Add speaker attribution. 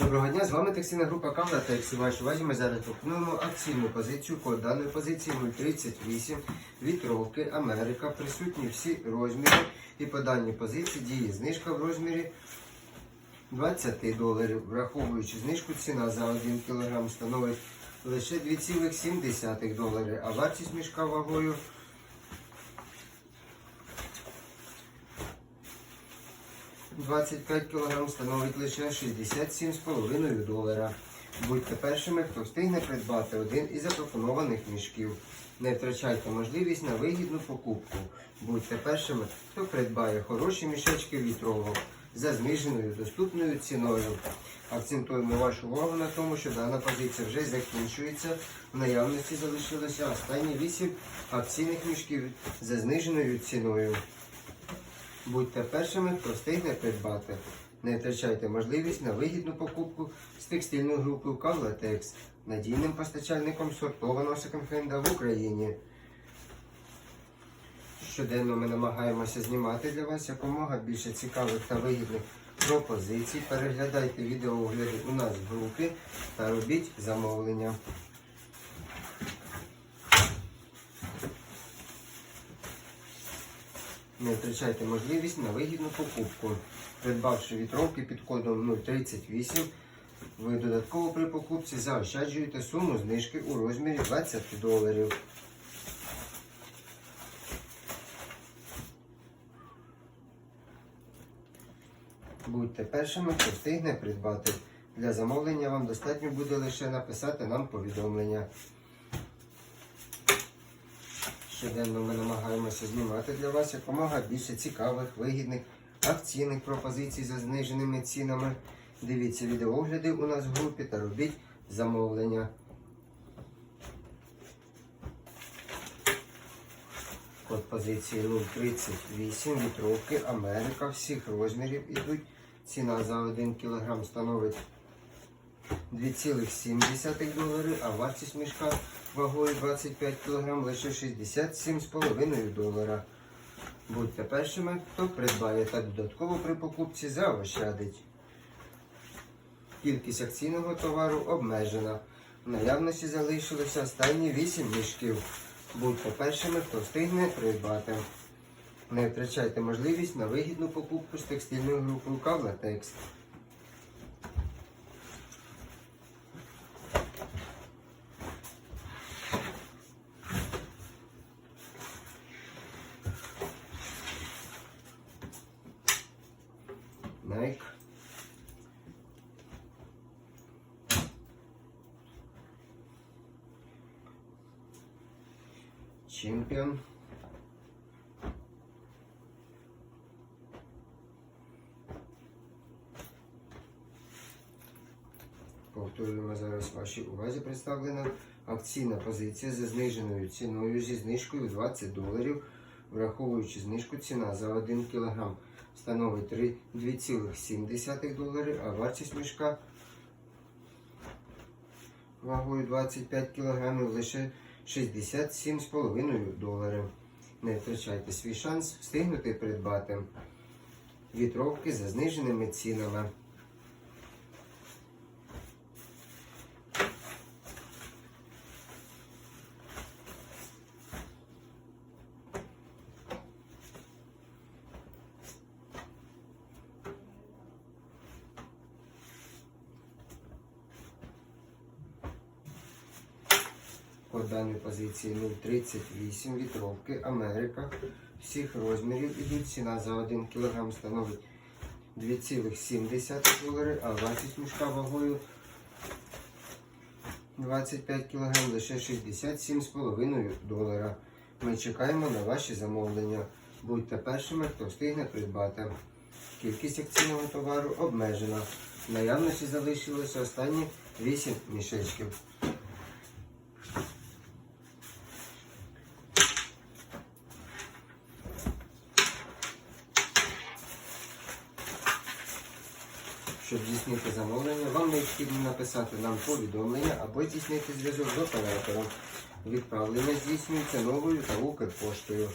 Speaker 1: Доброго дня, з вами текстильна група Кавла та вашій увазі ми зараз пропонуємо акційну позицію. Код даної позиції 038 вітровки Америка. Присутні всі розміри і по даній позиції діє знижка в розмірі 20 доларів. Враховуючи знижку, ціна за 1 кг становить лише 2,7 доларів, а вартість мішка вагою 25 кг становить лише 67,5 долара. Будьте першими, хто встигне придбати один із запропонованих мішків. Не втрачайте можливість на вигідну покупку. Будьте першими, хто придбає хороші мішечки вітровок за зниженою доступною ціною. Акцентуємо вашу увагу на тому, що дана позиція вже закінчується. В наявності залишилося останні 8 акційних мішків за зниженою ціною. Будьте першими, хто встигне придбати. Не втрачайте можливість на вигідну покупку з текстильною групою Кавлатекс, надійним постачальником сортованого секонд-хенда в Україні. Щоденно ми намагаємося знімати для вас якомога більше цікавих та вигідних пропозицій. Переглядайте відеоогляди у нас в групі та робіть замовлення. Не втрачайте можливість на вигідну покупку. Придбавши вітровки під кодом 038, ви додатково при покупці заощаджуєте суму знижки у розмірі 20 доларів. Будьте першими, хто встигне придбати. Для замовлення вам достатньо буде лише написати нам повідомлення. Щоденно ми намагаємося знімати для вас якомога більше цікавих, вигідних, акційних пропозицій за зниженими цінами. Дивіться відеогляди у нас в групі та робіть замовлення. Код позиції 038, вітровки, Америка, всіх розмірів ідуть. Ціна за 1 кг становить 2,7 долари, а вартість мішка вагою 25 кг лише 67,5 долара. Будьте першими, хто придбає та додатково при покупці заощадить. Кількість акційного товару обмежена. В наявності залишилося останні 8 мішків. Будьте першими, хто встигне придбати. Не втрачайте можливість на вигідну покупку з текстильною групою Кавлатекс. Nike. Чемпіон. Повторюємо зараз вашій увазі представлена акційна позиція за зниженою ціною зі знижкою 20 доларів. Враховуючи знижку, ціна за 1 кг становить 2,7 доларів, а вартість мішка вагою 25 кг лише 67,5 доларів. Не втрачайте свій шанс встигнути придбати вітровки за зниженими цінами. Код даної позиції 038 вітровки Америка. Всіх розмірів ідуть. Ціна за 1 кг становить 2,7 долари, а вартість мішка вагою 25 кг лише 67,5 долара. Ми чекаємо на ваші замовлення. Будьте першими, хто встигне придбати. Кількість акційного товару обмежена. В наявності залишилося останні 8 мішечків. Щоб здійснити замовлення, вам необхідно написати нам повідомлення або здійснити зв'язок з оператором. Відправлення здійснюється новою та Укрпоштою.